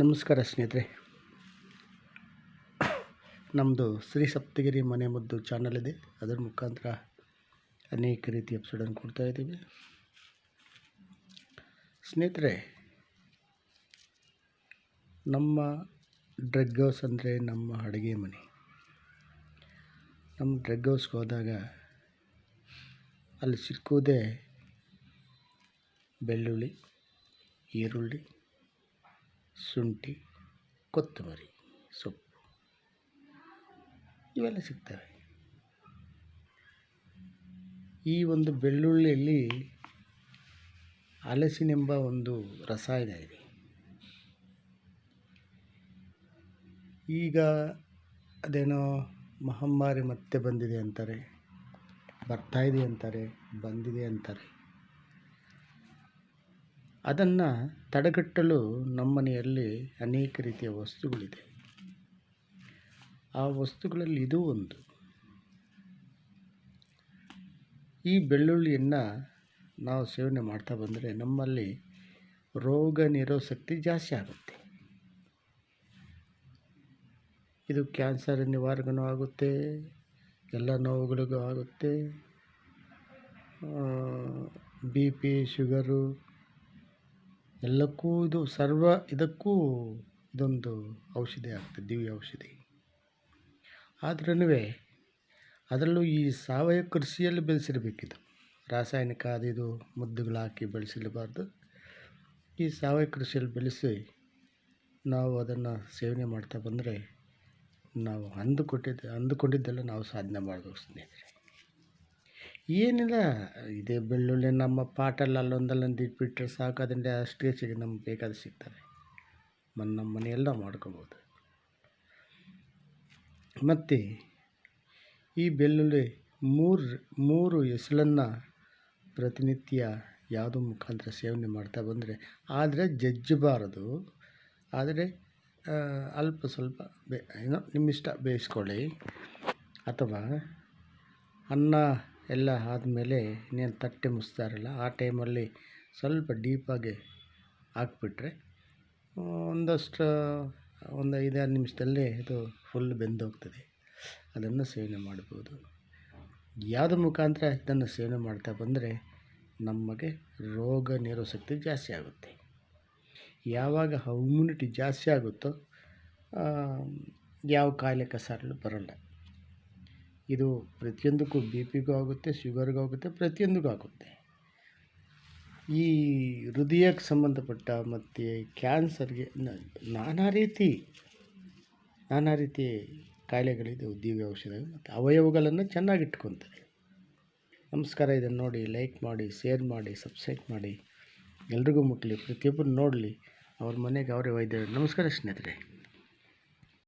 ನಮಸ್ಕಾರ ಸ್ನೇಹಿತರೆ. ನಮ್ಮದು ಶ್ರೀ ಸಪ್ತಗಿರಿ ಮನೆ ಮದ್ದು ಚಾನಲ್ ಇದೆ. ಅದರ ಮುಖಾಂತರ ಅನೇಕ ರೀತಿಯ ಎಪಿಸೋಡನ್ನು ಕೊಡ್ತಾ ಇದ್ದೀವಿ. ಸ್ನೇಹಿತರೆ, ನಮ್ಮ ಡ್ರಗ್ ಹೌಸ್ ಅಂದರೆ ನಮ್ಮ ಅಡುಗೆ ಮನೆ. ನಮ್ಮ ಡ್ರಗ್ ಹೌಸ್ಗೆ ಹೋದಾಗ ಅಲ್ಲಿ ಸಿಕ್ಕುವುದೇ ಬೆಳ್ಳುಳ್ಳಿ, ಈರುಳ್ಳಿ ಶುಂಠಿ, ಕೊತ್ತಂಬರಿ, ಸೊಪ್ಪು ಇವೆಲ್ಲ ಸಿಗ್ತವೆ. ಈ ಒಂದು ಬೆಳ್ಳುಳ್ಳಿಯಲ್ಲಿ ಹಲಸಿನೆಂಬ ಒಂದು ರಸಾಯನ ಇದೆ. ಈಗ ಅದೇನೋ ಮಹಮ್ಮಾರಿ ಮತ್ತೆ ಬಂದಿದೆ ಅಂತಾರೆ ಬರ್ತಾಯಿದೆ ಅಂತಾರೆ, ಬಂದಿದೆ ಅಂತಾರೆ. ಅದನ್ನು ತಡೆಗಟ್ಟಲು ನಮ್ಮನೆಯಲ್ಲಿ ಅನೇಕ ರೀತಿಯ ವಸ್ತುಗಳಿದೆ. ಆ ವಸ್ತುಗಳಲ್ಲಿ ಇದು ಒಂದು. ಈ ಬೆಳ್ಳುಳ್ಳಿಯನ್ನು ನಾವು ಸೇವನೆ ಮಾಡ್ತಾ ಬಂದರೆ ನಮ್ಮಲ್ಲಿ ರೋಗ ನಿರೋ ಶಕ್ತಿ ಜಾಸ್ತಿ ಆಗುತ್ತೆ. ಇದು ಕ್ಯಾನ್ಸರ್ ನಿವಾರಣೆ ಆಗುತ್ತೆ, ಎಲ್ಲ ನೋವುಗಳಿಗೂ ಆಗುತ್ತೆ. ಬಿ ಪಿ, ಶುಗರು ಎಲ್ಲಕ್ಕೂ ಇದು ಸರ್ವ ಇದಕ್ಕೂ ಇದೊಂದು ಔಷಧಿ ಆಗ್ತದೆ, ದಿವ್ಯ ಔಷಧಿ. ಆದ್ರೂ ಅದರಲ್ಲೂ ಈ ಸಾವಯವ ಕೃಷಿಯಲ್ಲಿ ಬೆಳೆಸಿರಬೇಕಿದು. ರಾಸಾಯನಿಕ ಅದು ಇದು ಮದ್ದುಗಳು ಹಾಕಿ ಬೆಳೆಸಿರಬಾರ್ದು. ಈ ಸಾವಯವ ಕೃಷಿಯಲ್ಲಿ ಬೆಳೆಸಿ ನಾವು ಅದನ್ನು ಸೇವನೆ ಮಾಡ್ತಾ ಬಂದರೆ ನಾವು ಅಂದುಕೊಟ್ಟಿದ್ದ, ಅಂದುಕೊಂಡಿದ್ದೆಲ್ಲ ನಾವು ಸಾಧನೆ ಮಾಡಬೇಕು ಸ್ನೇಹಿತರೆ. ಏನಿಲ್ಲ, ಇದೇ ಬೆಳ್ಳುಳ್ಳಿ ನಮ್ಮ ಪಾಟಲ್ಲಿ ಅಲ್ಲೊಂದಲ್ಲೊಂದು ಅಲ್ಲೊಂದು ಇಟ್ಬಿಟ್ರೆ ಸಾಕು ಅದರಿಂದ ಅಷ್ಟೇ ನಮ್ಗೆ ಬೇಕಾದ ಸಿಗ್ತವೆ. ಮನ್, ನಮ್ಮ ಮನೆಯೆಲ್ಲ ಮಾಡ್ಕೋಬೋದು. ಮತ್ತು, ಈ ಬೆಳ್ಳುಳ್ಳಿ ಮೂರು ಮೂರು ಎಸಳನ್ನು ಪ್ರತಿನಿತ್ಯ ಯಾವುದೋ ಮುಖಾಂತರ ಸೇವನೆ ಮಾಡ್ತಾ ಬಂದರೆ, ಆದರೆ ಜಜ್ಜಬಾರದು. ಆದರೆ ಅಲ್ಪ ಸ್ವಲ್ಪ ಬೇ, ಏನೋ ನಿಮ್ಮಿಷ್ಟ ಬೇಯಿಸ್ಕೊಳ್ಳಿ. ಅಥವಾ ಅನ್ನ ಎಲ್ಲ ಆದಮೇಲೆ ಇನ್ನೇನು ತಟ್ಟೆ ಮುಚ್ತಾರಲ್ಲ. ಆ ಟೈಮಲ್ಲಿ ಸ್ವಲ್ಪ ಡೀಪಾಗಿ ಹಾಕ್ಬಿಟ್ರೆ ಒಂದಷ್ಟು, ಒಂದು ಐದಾರು ನಿಮಿಷದಲ್ಲಿ ಇದು ಫುಲ್ ಬೆಂದೋಗ್ತದೆ. ಅದನ್ನು ಸೇವನೆ ಮಾಡ್ಬೋದು. ಯಾವುದ್ರ ಮುಖಾಂತರ ಇದನ್ನು ಸೇವನೆ ಮಾಡ್ತಾ ಬಂದರೆ ನಮಗೆ ರೋಗ ನಿರೋಧಕ ಶಕ್ತಿ ಜಾಸ್ತಿ ಆಗುತ್ತೆ. ಯಾವಾಗ ಇಮ್ಯುನಿಟಿ ಜಾಸ್ತಿ ಆಗುತ್ತೋ ಯಾವ ಕಾಯಿಲೆ ಕಸಾರಲ್ಲೂ ಬರೋಲ್ಲ. ಇದು ಪ್ರತಿಯೊಂದಕ್ಕೂ ಬಿ ಪಿಗೂ ಆಗುತ್ತೆ ಶುಗರ್ಗೂ ಆಗುತ್ತೆ, ಪ್ರತಿಯೊಂದಕ್ಕೂ ಆಗುತ್ತೆ. ಈ ಹೃದಯಕ್ಕೆ ಸಂಬಂಧಪಟ್ಟ ಮತ್ತು ಕ್ಯಾನ್ಸರ್ಗೆ ನಾನಾ ರೀತಿ ನಾನಾ ರೀತಿ ಕಾಯಿಲೆಗಳಿದೆ, ಉದ್ಯೋಗ ಔಷಧ ಮತ್ತು ಅವಯವಗಳನ್ನು ಚೆನ್ನಾಗಿಟ್ಕೊತಾರೆ. ನಮಸ್ಕಾರ, ಇದನ್ನು ನೋಡಿ ಲೈಕ್ ಮಾಡಿ ಶೇರ್ ಮಾಡಿ ಸಬ್ಸ್ಕ್ರೈಬ್ ಮಾಡಿ. ಎಲ್ರಿಗೂ ಮುಟ್ಟಲಿ ಪ್ರತಿಯೊಬ್ಬರು ನೋಡಲಿ. ಅವ್ರ ಮನೆಗೆ ಅವರೇ ವೈದ್ಯರು. ನಮಸ್ಕಾರ ಸ್ನೇಹಿತರೆ.